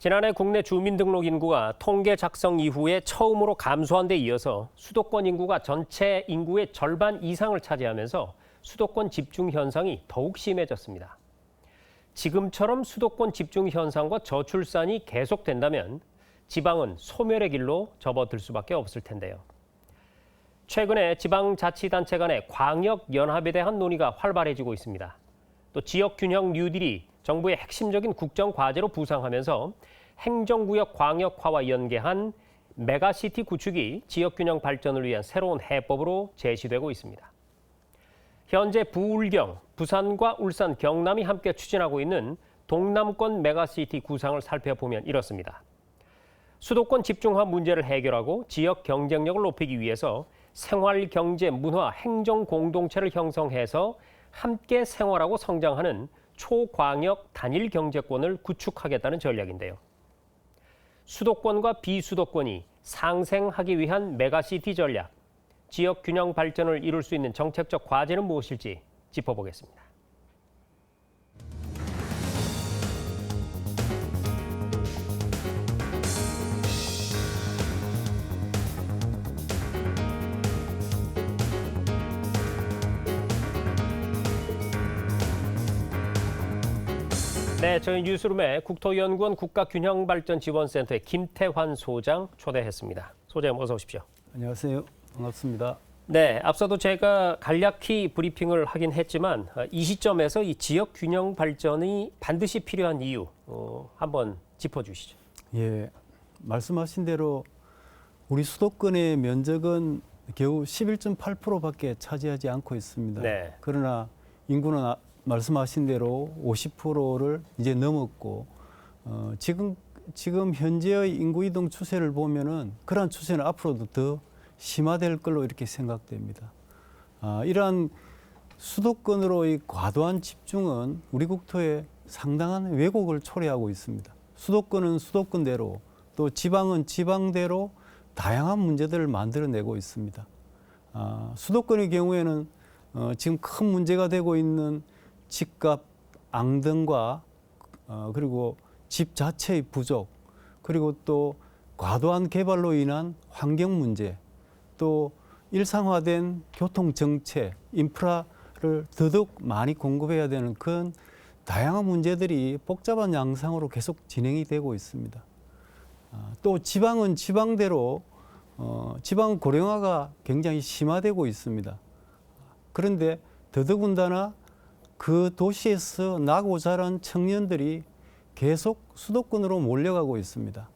지난해 국내 주민등록 인구가 통계 작성 이후에 처음으로 감소한 데 이어서 수도권 인구가 전체 인구의 절반 이상을 차지하면서 수도권 집중 현상이 더욱 심해졌습니다. 지금처럼 수도권 집중 현상과 저출산이 계속된다면 지방은 소멸의 길로 접어들 수밖에 없을 텐데요. 최근에 지방자치단체 간의 광역연합에 대한 논의가 활발해지고 있습니다. 또 지역균형 뉴딜이 정부의 핵심적인 국정 과제로 부상하면서 행정구역 광역화와 연계한 메가시티 구축이 지역균형 발전을 위한 새로운 해법으로 제시되고 있습니다. 현재 부울경, 부산과 울산, 경남이 함께 추진하고 있는 동남권 메가시티 구상을 살펴보면 이렇습니다. 수도권 집중화 문제를 해결하고 지역 경쟁력을 높이기 위해서 생활, 경제, 문화, 행정 공동체를 형성해서 함께 생활하고 성장하는 초광역 단일 경제권을 구축하겠다는 전략인데요. 수도권과 비수도권이 상생하기 위한 메가시티 전략, 지역 균형 발전을 이룰 수 있는 정책적 과제는 무엇일지 짚어보겠습니다. 네, 저희 뉴스룸에 국토연구원 국가균형발전지원센터의 김태환 소장 초대했습니다. 소장님 어서 오십시오. 안녕하세요. 반갑습니다. 네, 앞서도 제가 간략히 브리핑을 하긴 했지만 어, 이 시점에서 이 지역 균형 발전이 반드시 필요한 이유 어, 한번 짚어주시죠. 예, 말씀하신 대로 우리 수도권의 면적은 겨우 11.8%밖에 차지하지 않고 있습니다. 네. 그러나 인구는 아, 말씀하신 대로 50%를 이제 넘었고 어, 지금 지금 현재의 인구 이동 추세를 보면은 그러한 추세는 앞으로도 더 심화될 걸로 이렇게 생각됩니다. 아, 이러한 수도권으로의 과도한 집중은 우리 국토에 상당한 왜곡을 초래하고 있습니다. 수도권은 수도권대로 또 지방은 지방대로 다양한 문제들을 만들어내고 있습니다. 아, 수도권의 경우에는 어, 지금 큰 문제가 되고 있는 집값 앙등과 어, 그리고 집 자체의 부족 그리고 또 과도한 개발로 인한 환경 문제 또 일상화된 교통 정체 인프라를 더더욱 많이 공급해야 되는 그런 다양한 문제들이 복잡한 양상으로 계속 진행이 되고 있습니다. 아, 또 지방은 지방대로 어, 지방 고령화가 굉장히 심화되고 있습니다. 그런데 더더군다나 그 도시에서 나고 자란 청년들이 계속 수도권으로 몰려가고 있습니다.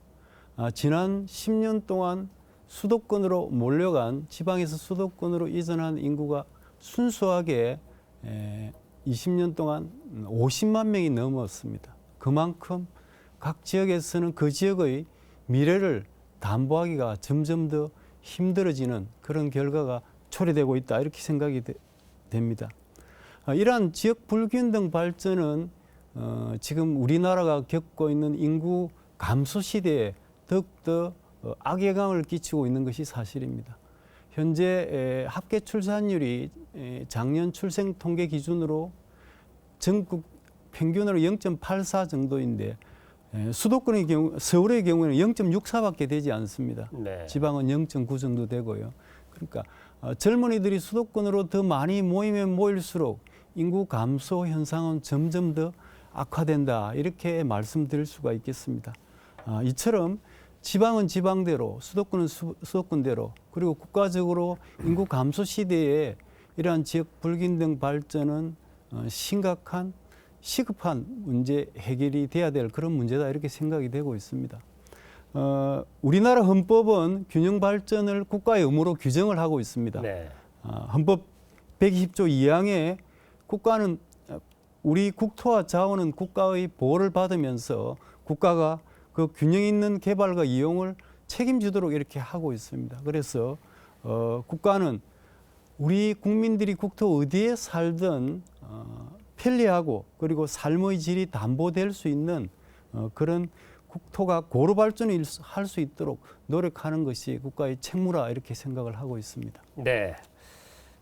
아, 지난 10년 동안 수도권으로 몰려간 지방에서 수도권으로 이전한 인구가 순수하게 에, 20년 동안 50만 명이 넘었습니다. 그만큼 각 지역에서는 그 지역의 미래를 담보하기가 점점 더 힘들어지는 그런 결과가 초래되고 있다 이렇게 생각이 되, 됩니다. 아, 이러한 지역 불균등 발전은 어, 지금 우리나라가 겪고 있는 인구 감소 시대에 더욱더 어, 악영향을 끼치고 있는 것이 사실입니다. 현재 에, 합계 출산율이 에, 작년 출생 통계 기준으로 전국 평균으로 0.84 정도인데 에, 수도권의 경우 서울의 경우에는 0.64밖에 되지 않습니다. 네. 지방은 0.9 정도 되고요. 그러니까 어, 젊은이들이 수도권으로 더 많이 모이면 모일수록 인구 감소 현상은 점점 더 악화된다 이렇게 말씀드릴 수가 있겠습니다. 아, 이처럼 지방은 지방대로 수도권은 수, 수도권대로 그리고 국가적으로 인구 감소 시대에 이러한 지역 불균등 발전은 어, 심각한 시급한 문제 해결이 돼야 될 그런 문제다 이렇게 생각이 되고 있습니다. 어, 우리나라 헌법은 균형 발전을 국가의 의무로 규정을 하고 있습니다. 네. 아, 헌법 120조 2항에 국가는 우리 국토와 자원은 국가의 보호를 받으면서 국가가 그 균형 있는 개발과 이용을 책임지도록 이렇게 하고 있습니다. 그래서 어, 국가는 우리 국민들이 국토 어디에 살든 어, 편리하고 그리고 삶의 질이 담보될 수 있는 어, 그런 국토가 고루 발전을 할 수 있도록 노력하는 것이 국가의 책무라 이렇게 생각을 하고 있습니다. 네.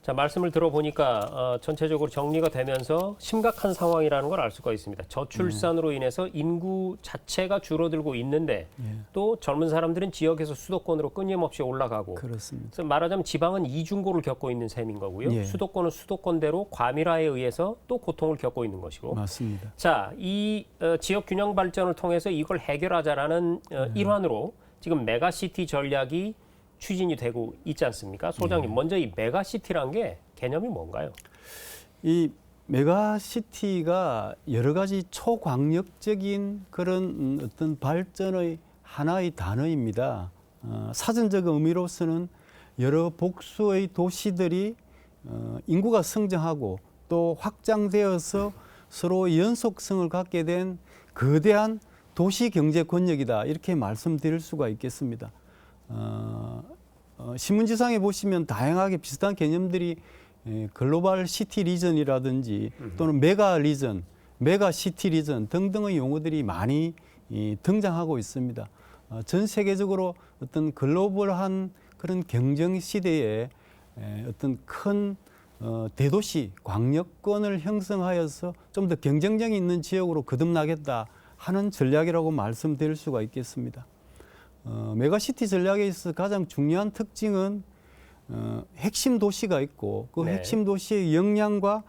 자 말씀을 들어보니까 어, 전체적으로 정리가 되면서 심각한 상황이라는 걸 알 수가 있습니다. 저출산으로 인해서 인구 자체가 줄어들고 있는데 예, 또 젊은 사람들은 지역에서 수도권으로 끊임없이 올라가고 그렇습니다. 그래서 말하자면 지방은 이중고를 겪고 있는 셈인 거고요. 예. 수도권은 수도권대로 과밀화에 의해서 또 고통을 겪고 있는 것이고. 맞습니다. 자, 이 어, 지역 균형 발전을 통해서 이걸 해결하자라는 어, 네. 일환으로 지금 메가시티 전략이 추진이 되고 있지 않습니까? 소장님, 네. 먼저 이 메가시티란 게 개념이 뭔가요? 이 메가시티가 여러 가지 초광역적인 그런 음, 어떤 발전의 하나의 단어입니다. 어, 사전적 의미로서는 여러 복수의 도시들이 어, 인구가 성장하고 또 확장되어서 서로 연속성을 갖게 된 거대한 도시 경제 권력이다 이렇게 말씀드릴 수가 있겠습니다. 어, 어, 신문지상에 보시면 다양하게 비슷한 개념들이 에, 글로벌 시티 리전이라든지 또는 메가 리전, 메가 시티 리전 등등의 용어들이 많이 이, 등장하고 있습니다. 어, 전 세계적으로 어떤 글로벌한 그런 경쟁 시대에 에, 어떤 큰 어, 대도시 광역권을 형성하여서 좀 더 경쟁력이 있는 지역으로 거듭나겠다 하는 전략이라고 말씀드릴 수가 있겠습니다. 어, 메가시티 전략에 있어서 가장 중요한 특징은 어, 핵심 도시가 있고 그 네. 핵심 도시의 역량과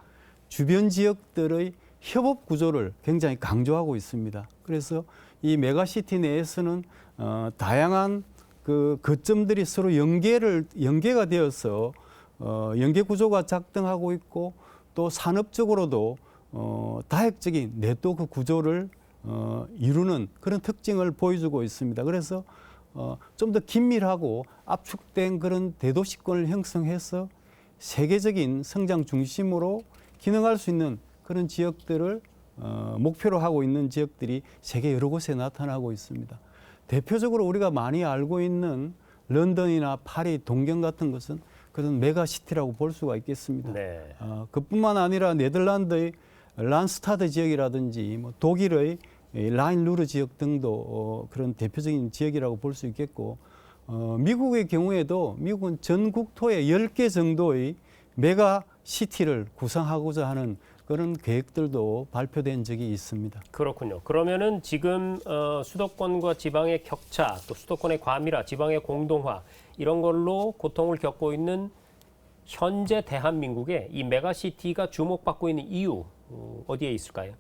주변 지역들의 협업 구조를 굉장히 강조하고 있습니다. 그래서 이 메가시티 내에서는 어, 다양한 그 거점들이 서로 연계를 연계가 되어서 어, 연계 구조가 작동하고 있고 또 산업적으로도 어, 다핵적인 네트워크 구조를 어, 이루는 그런 특징을 보여주고 있습니다. 그래서 어, 좀 더 긴밀하고 압축된 그런 대도시권을 형성해서 세계적인 성장 중심으로 기능할 수 있는 그런 지역들을 어, 목표로 하고 있는 지역들이 세계 여러 곳에 나타나고 있습니다. 대표적으로 우리가 많이 알고 있는 런던이나 파리, 동경 같은 것은 그런 메가시티라고 볼 수가 있겠습니다. 네. 어, 그뿐만 아니라 네덜란드의 란스타드 지역이라든지 뭐 독일의 이 라인 루르 지역 등도 어, 그런 대표적인 지역이라고 볼 수 있겠고 어, 미국의 경우에도 미국은 전 국토의 10개 정도의 메가 시티를 구성하고자 하는 그런 계획들도 발표된 적이 있습니다. 그렇군요. 그러면은 지금 어, 수도권과 지방의 격차, 또 수도권의 과밀화, 지방의 공동화 이런 걸로 고통을 겪고 있는 현재 대한민국의 이 메가시티가 주목받고 있는 이유 어, 어디에 있을까요?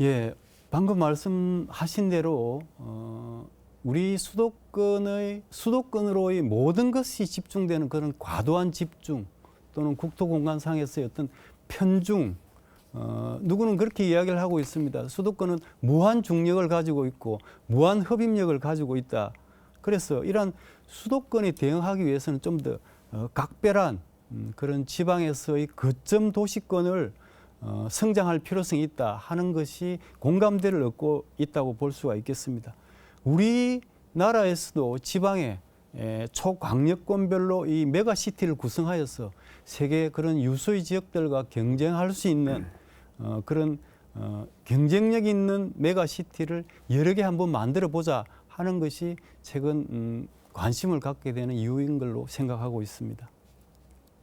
예, 방금 말씀하신 대로 어, 우리 수도권의 수도권으로의 모든 것이 집중되는 그런 과도한 집중 또는 국토공간상에서의 어떤 편중 어, 누구는 그렇게 이야기를 하고 있습니다. 수도권은 무한 중력을 가지고 있고 무한 흡입력을 가지고 있다. 그래서 이러한 수도권에 대응하기 위해서는 좀더 어, 각별한 음, 그런 지방에서의 거점 도시권을 어, 성장할 필요성이 있다 하는 것이 공감대를 얻고 있다고 볼 수가 있겠습니다. 우리나라에서도 지방에 에, 초광역권별로 이 메가시티를 구성하여서 세계 그런 유수의 지역들과 경쟁할 수 있는 어, 그런 어, 경쟁력 있는 메가시티를 여러 개 한번 만들어 보자 하는 것이 최근 음, 관심을 갖게 되는 이유인 걸로 생각하고 있습니다.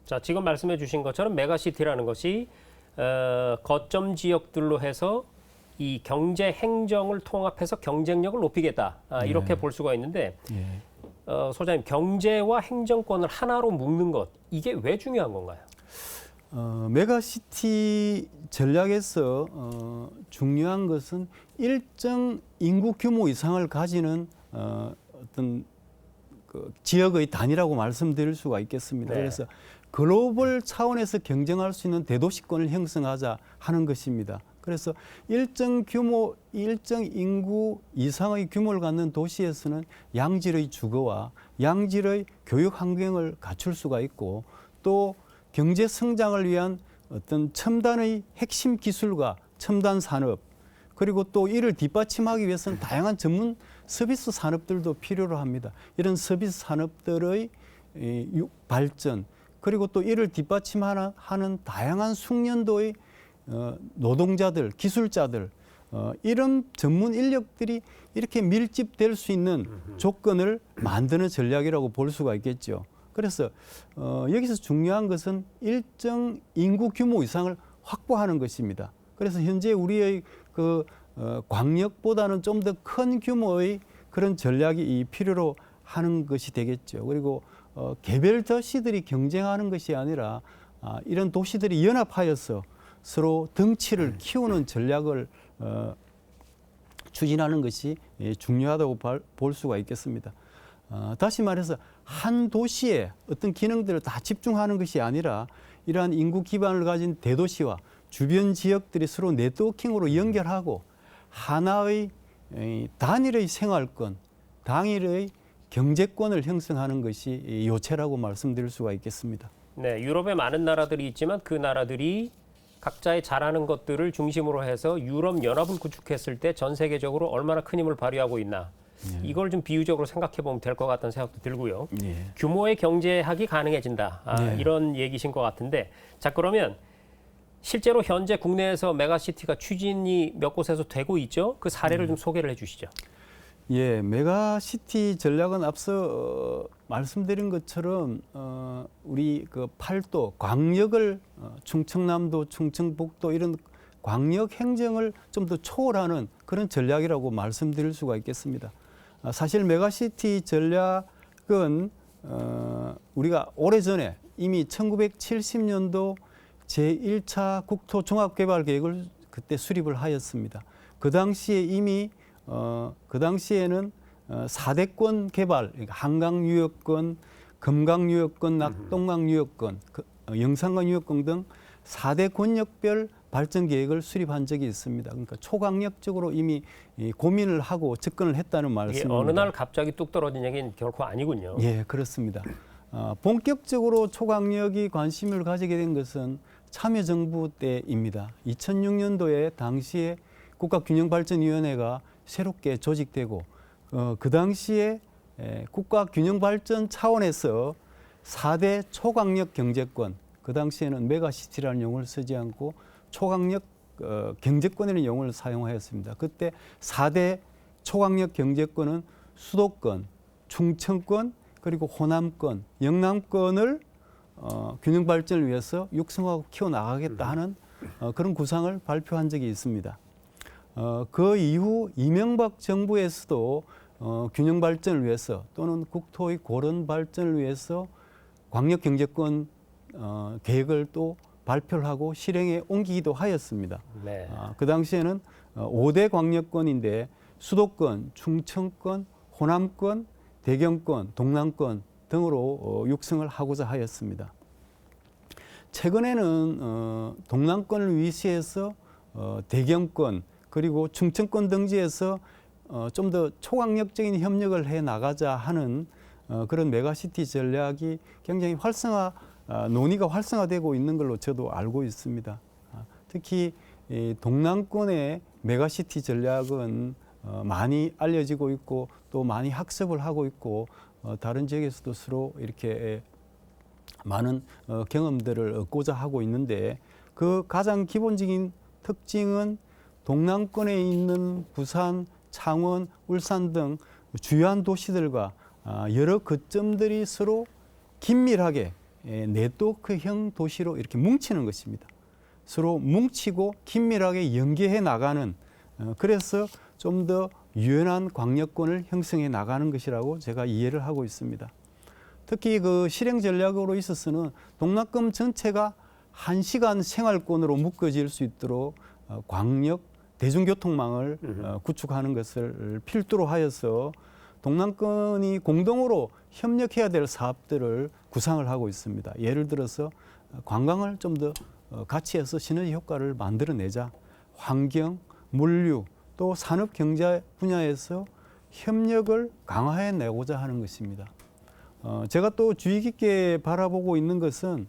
자, 지금 말씀해 주신 것처럼 메가시티라는 것이 어, 거점 지역들로 해서 이 경제 행정을 통합해서 경쟁력을 높이겠다. 아, 이렇게 네. 볼 수가 있는데 예. 어, 소장님 경제와 행정권을 하나로 묶는 것 이게 왜 중요한 건가요? 어, 메가시티 전략에서 어, 중요한 것은 일정 인구 규모 이상을 가지는 어, 어떤 그 지역의 단위라고 말씀드릴 수가 있겠습니다. 네. 그래서 글로벌 차원에서 경쟁할 수 있는 대도시권을 형성하자 하는 것입니다. 그래서 일정 규모, 일정 인구 이상의 규모를 갖는 도시에서는 양질의 주거와 양질의 교육 환경을 갖출 수가 있고 또 경제 성장을 위한 어떤 첨단의 핵심 기술과 첨단 산업 그리고 또 이를 뒷받침하기 위해서는 다양한 전문 서비스 산업들도 필요로 합니다. 이런 서비스 산업들의 발전 그리고 또 이를 뒷받침하는 하는 다양한 숙련도의 어, 노동자들, 기술자들 어, 이런 전문 인력들이 이렇게 밀집될 수 있는 조건을 만드는 전략이라고 볼 수가 있겠죠. 그래서 어, 여기서 중요한 것은 일정 인구 규모 이상을 확보하는 것입니다. 그래서 현재 우리의 그 어, 광역보다는 좀 더 큰 규모의 그런 전략이 이 필요로 하는 것이 되겠죠. 그리고 어, 개별 도시들이 경쟁하는 것이 아니라 아, 이런 도시들이 연합하여서 서로 덩치를 키우는 전략을 어, 추진하는 것이 예, 중요하다고 발- 볼 수가 있겠습니다. 어, 다시 말해서 한 도시에 어떤 기능들을 다 집중하는 것이 아니라 이러한 인구 기반을 가진 대도시와 주변 지역들이 서로 네트워킹으로 연결하고 하나의 이, 단일의 생활권, 단일의 경제권을 형성하는 것이 이 요체라고 말씀드릴 수가 있겠습니다. 네, 유럽에 많은 나라들이 있지만 그 나라들이 각자의 잘하는 것들을 중심으로 해서 유럽 연합을 구축했을 때 전 세계적으로 얼마나 큰 힘을 발휘하고 있나 이걸 좀 비유적으로 생각해 보면 될 것 같다는 생각도 들고요. 예. 규모의 경제학이 가능해진다 아, 네. 이런 얘기신 것 같은데 자 그러면 실제로 현재 국내에서 메가시티가 추진이 몇 곳에서 되고 있죠. 그 사례를 좀 소개를 해주시죠. 예, 메가시티 전략은 앞서 어, 말씀드린 것처럼 어, 우리 그 팔도 광역을 어, 충청남도, 충청북도 이런 광역 행정을 좀 더 초월하는 그런 전략이라고 말씀드릴 수가 있겠습니다. 아, 사실 메가시티 전략은 어, 우리가 오래전에 이미 1970년도 제1차 국토 종합개발 계획을 그때 수립을 하였습니다. 그 당시에 이미 어, 그 당시에는 어, 4대권 개발, 그러니까 한강 유역권, 금강 유역권, 낙동강 유역권, 그, 어, 영산강 유역권 등 4대 권역별 발전 계획을 수립한 적이 있습니다. 그러니까 초강력적으로 이미 이 고민을 하고 접근을 했다는 말씀입니다. 어느 날 갑자기 뚝 떨어진 얘기는 결코 아니군요. 예, 그렇습니다. 어, 본격적으로 초강력이 관심을 가지게 된 것은 참여정부 때입니다. 2006년도에 당시에 국가균형발전위원회가 새롭게 조직되고 어, 그 당시에 에, 국가 균형 발전 차원에서 4대 초강력 경제권, 그 당시에는 메가시티라는 용어를 쓰지 않고 초강력 어, 경제권이라는 용어를 사용하였습니다. 그때 4대 초강력 경제권은 수도권, 충청권, 그리고 호남권, 영남권을 어, 균형 발전을 위해서 육성하고 키워 나가겠다 하는 어, 그런 구상을 발표한 적이 있습니다. 어, 그 이후 이명박 정부에서도 어, 균형 발전을 위해서 또는 국토의 고른 발전을 위해서 광역 경제권 어, 계획을 또 발표를 하고 실행에 옮기기도 하였습니다. 네. 아, 그 당시에는 어, 5대 광역권인데 수도권, 충청권, 호남권, 대경권, 동남권 등으로 어, 육성을 하고자 하였습니다. 최근에는 어, 동남권을 위시해서 어, 대경권 그리고 충청권 등지에서 어, 좀 더 초강력적인 협력을 해 나가자 하는 어, 그런 메가시티 전략이 굉장히 활성화 아, 논의가 활성화되고 있는 걸로 저도 알고 있습니다. 아, 특히 이 동남권의 메가시티 전략은 어, 많이 알려지고 있고 또 많이 학습을 하고 있고 어, 다른 지역에서도 서로 이렇게 많은 어, 경험들을 얻고자 하고 있는데 그 가장 기본적인 특징은 동남권에 있는 부산, 창원, 울산 등 주요한 도시들과 아, 여러 거점들이 서로 긴밀하게 예, 네트워크형 도시로 이렇게 뭉치는 것입니다. 서로 뭉치고 긴밀하게 연계해 나가는 어, 그래서 좀 더 유연한 광역권을 형성해 나가는 것이라고 제가 이해를 하고 있습니다. 특히 그 실행 전략으로 있어서는 동남권 전체가 한 시간 생활권으로 묶어질 수 있도록 어, 광역 대중교통망을 어, 구축하는 것을 필두로 하여서 동남권이 공동으로 협력해야 될 사업들을 구상을 하고 있습니다. 예를 들어서 어, 관광을 좀 더 같이 해서 시너지 효과를 만들어내자. 환경, 물류, 또 산업 경제 분야에서 협력을 강화해 내고자 하는 것입니다. 어, 제가 또 주의 깊게 바라보고 있는 것은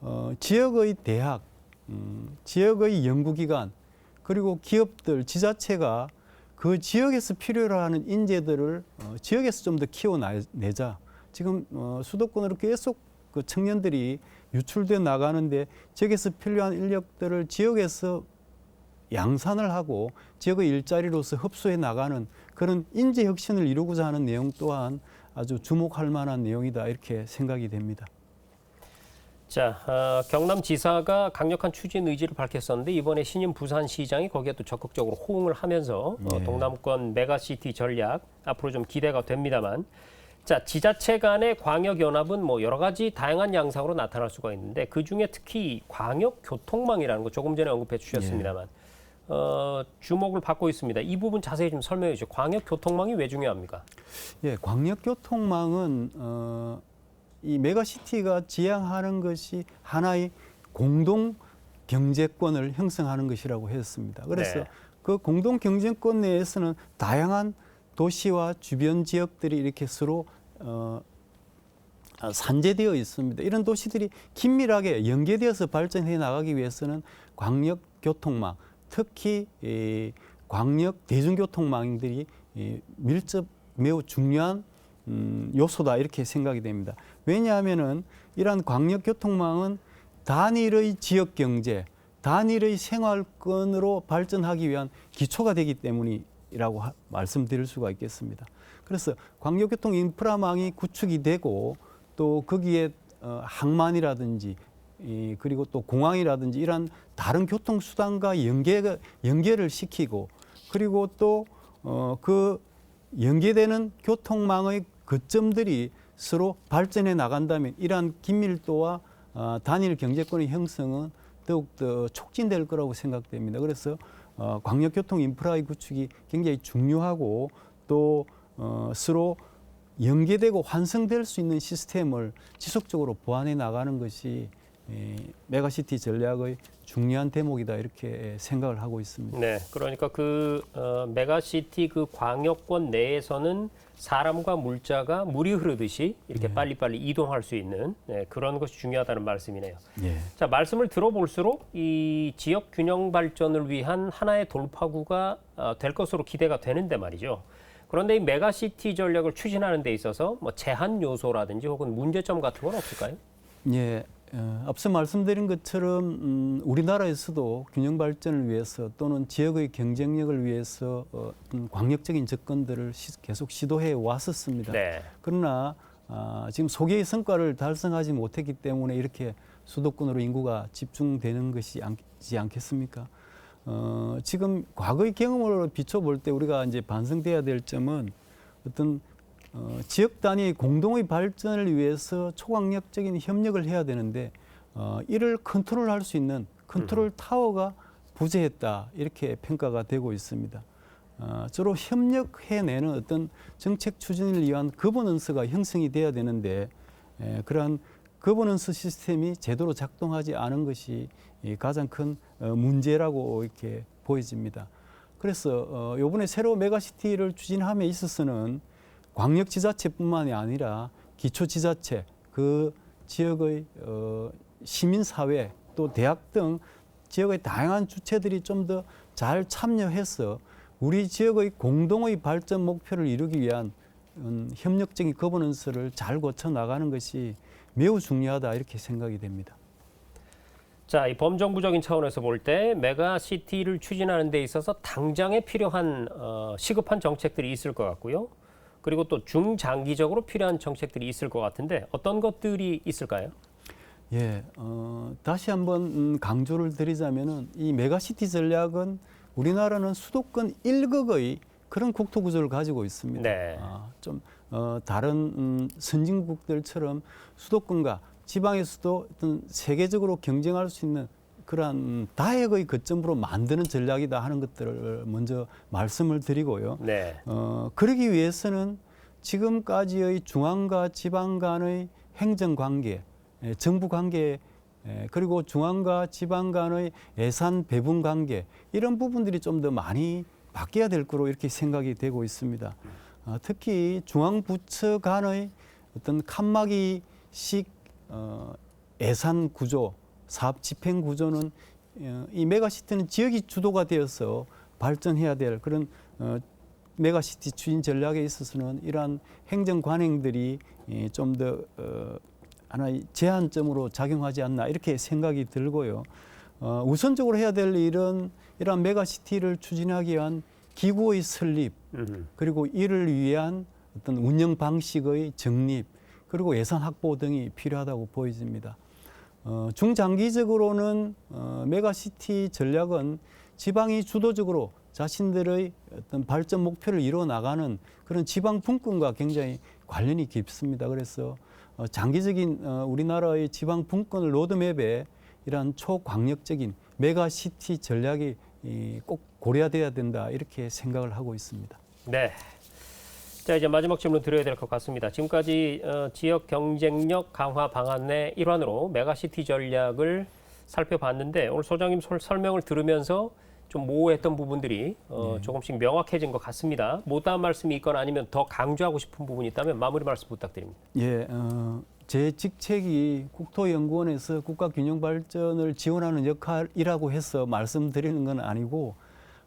어, 지역의 대학, 음, 지역의 연구기관, 그리고 기업들, 지자체가 그 지역에서 필요로 하는 인재들을 어, 지역에서 좀 더 키워내자. 지금 어, 수도권으로 계속 그 청년들이 유출돼 나가는데 지역에서 필요한 인력들을 지역에서 양산을 하고 지역의 일자리로서 흡수해 나가는 그런 인재 혁신을 이루고자 하는 내용 또한 아주 주목할 만한 내용이다 이렇게 생각이 됩니다. 자, 어, 경남지사가 강력한 추진 의지를 밝혔었는데 이번에 신임 부산시장이 거기에 또 적극적으로 호응을 하면서 어, 네. 동남권 메가시티 전략 앞으로 좀 기대가 됩니다만 자, 지자체 간의 광역 연합은 뭐 여러 가지 다양한 양상으로 나타날 수가 있는데 그 중에 특히 광역 교통망이라는 거 조금 전에 언급해 주셨습니다만 어, 주목을 받고 있습니다. 이 부분 자세히 좀 설명해 주시죠. 광역 교통망이 왜 중요합니까? 예, 광역 교통망은 어, 이 메가시티가 지향하는 것이 하나의 공동 경제권을 형성하는 것이라고 했습니다. 그래서 네. 그 공동 경제권 내에서는 다양한 도시와 주변 지역들이 이렇게 서로 어, 아, 산재되어 있습니다. 이런 도시들이 긴밀하게 연계되어서 발전해 나가기 위해서는 광역 교통망, 특히 이 광역 대중교통망들이 이 밀접 매우 중요한 음, 요소다 이렇게 생각이 됩니다. 왜냐하면은 이러한 광역 교통망은 단일의 지역 경제, 단일의 생활권으로 발전하기 위한 기초가 되기 때문이라고 하- 말씀드릴 수가 있겠습니다. 그래서 광역교통 인프라망이 구축이 되고 또 거기에 어, 항만이라든지 이, 그리고 또 공항이라든지 이러한 다른 교통수단과 연계, 연계를 시키고 그리고 또 어, 그 연계되는 교통망의 거점들이 서로 발전해 나간다면 이러한 긴밀도와 어, 단일 경제권의 형성은 더욱더 촉진될 거라고 생각됩니다. 그래서 어, 광역교통 인프라의 구축이 굉장히 중요하고 또 어, 서로 연계되고 환성될 수 있는 시스템을 지속적으로 보완해 나가는 것이 이 메가시티 전략의 중요한 대목이다 이렇게 생각을 하고 있습니다. 네, 그러니까 그 어, 메가시티 그 광역권 내에서는 사람과 물자가 물이 흐르듯이 이렇게 네. 빨리빨리 이동할 수 있는 네, 그런 것이 중요하다는 말씀이네요. 예. 자, 말씀을 들어볼수록 이 지역 균형 발전을 위한 하나의 돌파구가 어, 될 것으로 기대가 되는데 말이죠. 그런데 이 메가시티 전략을 추진하는 데 있어서 뭐 제한 요소라든지 혹은 문제점 같은 건 없을까요? 예, 어, 앞서 말씀드린 것처럼 음, 우리나라에서도 균형 발전을 위해서 또는 지역의 경쟁력을 위해서 어, 광역적인 접근들을 시, 계속 시도해 왔었습니다. 네. 그러나 아, 지금 소개의 성과를 달성하지 못했기 때문에 이렇게 수도권으로 인구가 집중되는 것이 않지 않겠습니까? 어, 지금 과거의 경험으로 비춰볼 때 우리가 이제 반성돼야 될 점은 어떤 어, 지역 단위 공동의 발전을 위해서 초강력적인 협력을 해야 되는데 어, 이를 컨트롤할 수 있는 컨트롤 타워가 부재했다 이렇게 평가가 되고 있습니다. 어, 주로 협력해내는 어떤 정책 추진을 위한 거버넌스가 형성이 돼야 되는데 에, 그러한 거버넌스 시스템이 제대로 작동하지 않은 것이 이 가장 큰 어, 문제라고 이렇게 보여집니다. 그래서 어, 이번에 새로 메가시티를 추진함에 있어서는 광역지자체뿐만이 아니라 기초지자체 그 지역의 어, 시민사회 또 대학 등 지역의 다양한 주체들이 좀 더 잘 참여해서 우리 지역의 공동의 발전 목표를 이루기 위한 음, 협력적인 거버넌스를 잘 거쳐 나가는 것이 매우 중요하다 이렇게 생각이 됩니다. 자, 이 범정부적인 차원에서 볼 때 메가시티를 추진하는 데 있어서 당장에 필요한 어, 시급한 정책들이 있을 것 같고요. 그리고 또 중장기적으로 필요한 정책들이 있을 것 같은데 어떤 것들이 있을까요? 예, 어, 다시 한번 음, 강조를 드리자면은 이 메가시티 전략은 우리나라는 수도권 일극의 그런 국토 구조를 가지고 있습니다. 네. 아, 좀 어, 다른 음, 선진국들처럼 수도권과 지방에서도 어떤 세계적으로 경쟁할 수 있는 음, 다핵의 거점으로 만드는 전략이다 하는 것들을 먼저 말씀을 드리고요. 네. 어, 그러기 위해서는 지금까지의 중앙과 지방 간의 행정 관계, 에, 정부 관계, 에, 그리고 중앙과 지방 간의 예산 배분 관계 이런 부분들이 좀 더 많이 바뀌어야 될 거로 이렇게 생각이 되고 있습니다. 어, 특히 중앙 부처 간의 어떤 칸막이식 어, 예산 구조, 사업 집행 구조는 어, 이 메가시티는 지역이 주도가 되어서 발전해야 될 그런 어, 메가시티 추진 전략에 있어서는 이러한 행정 관행들이 좀더 어, 하나의 제한점으로 작용하지 않나 이렇게 생각이 들고요. 어, 우선적으로 해야 될 일은 이러한 메가시티를 추진하기 위한 기구의 설립 음. 그리고 이를 위한 어떤 운영 방식의 정립 그리고 예산 확보 등이 필요하다고 보여집니다. 어, 중장기적으로는 어, 메가시티 전략은 지방이 주도적으로 자신들의 어떤 발전 목표를 이루어 나가는 그런 지방 분권과 굉장히 관련이 깊습니다. 그래서 어, 장기적인 어, 우리나라의 지방 분권을 로드맵에 이러한 초광역적인 메가시티 전략이 이, 꼭 고려돼야 된다 이렇게 생각을 하고 있습니다. 네. 자 이제 마지막 질문 드려야 될 것 같습니다. 지금까지 어, 지역 경쟁력 강화 방안의 일환으로 메가시티 전략을 살펴봤는데 오늘 소장님 솔- 설명을 들으면서 좀 모호했던 부분들이 어, 조금씩 명확해진 것 같습니다. 못다한 말씀이 있거나 아니면 더 강조하고 싶은 부분이 있다면 마무리 말씀 부탁드립니다. 예, 어, 제 직책이 국토연구원에서 국가균형발전을 지원하는 역할이라고 해서 말씀드리는 건 아니고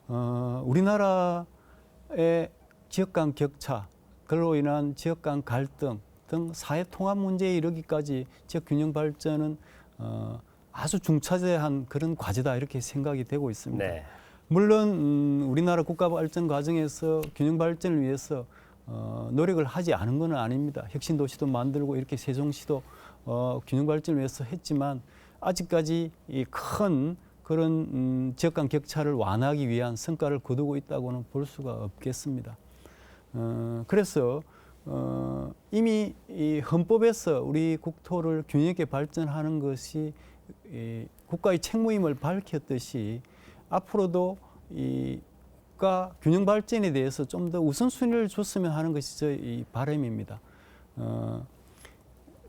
어, 우리나라의 지역 간 격차, 그로 인한 지역 간 갈등 등 사회 통합 문제에 이르기까지 지역 균형 발전은 어, 아주 중차대한 그런 과제다 이렇게 생각이 되고 있습니다. 네. 물론 음, 우리나라 국가 발전 과정에서 균형 발전을 위해서 어, 노력을 하지 않은 것은 아닙니다. 혁신 도시도 만들고 이렇게 세종시도 어, 균형 발전을 위해서 했지만 아직까지 이 큰 그런 음, 지역 간 격차를 완화하기 위한 성과를 거두고 있다고는 볼 수가 없겠습니다. 어, 그래서 어, 이미 이 헌법에서 우리 국토를 균형 있게 발전하는 것이 이 국가의 책무임을 밝혔듯이 앞으로도 이 국가 균형 발전에 대해서 좀 더 우선순위를 줬으면 하는 것이 저희 바람입니다. 어,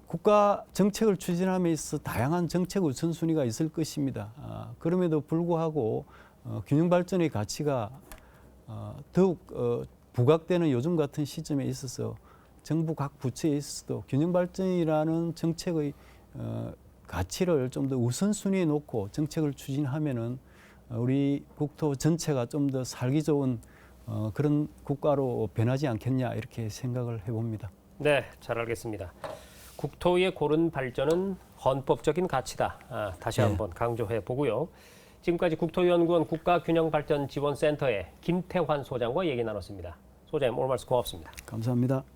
국가 정책을 추진함에 있어 다양한 정책 우선순위가 있을 것입니다. 아, 그럼에도 불구하고 어, 균형 발전의 가치가 어, 더욱 어, 부각되는 요즘 같은 시점에 있어서 정부 각 부처에 있어도 균형 발전이라는 정책의 어, 가치를 좀 더 우선순위에 놓고 정책을 추진하면은 어, 우리 국토 전체가 좀 더 살기 좋은 어, 그런 국가로 변하지 않겠냐 이렇게 생각을 해봅니다. 네, 잘 알겠습니다. 국토의 고른 발전은 헌법적인 가치다. 아, 다시 네. 한번 강조해 보고요. 지금까지 국토연구원 국가균형발전지원센터의 김태환 소장과 얘기 나눴습니다. 소장님 오늘 말씀 고맙습니다. 감사합니다.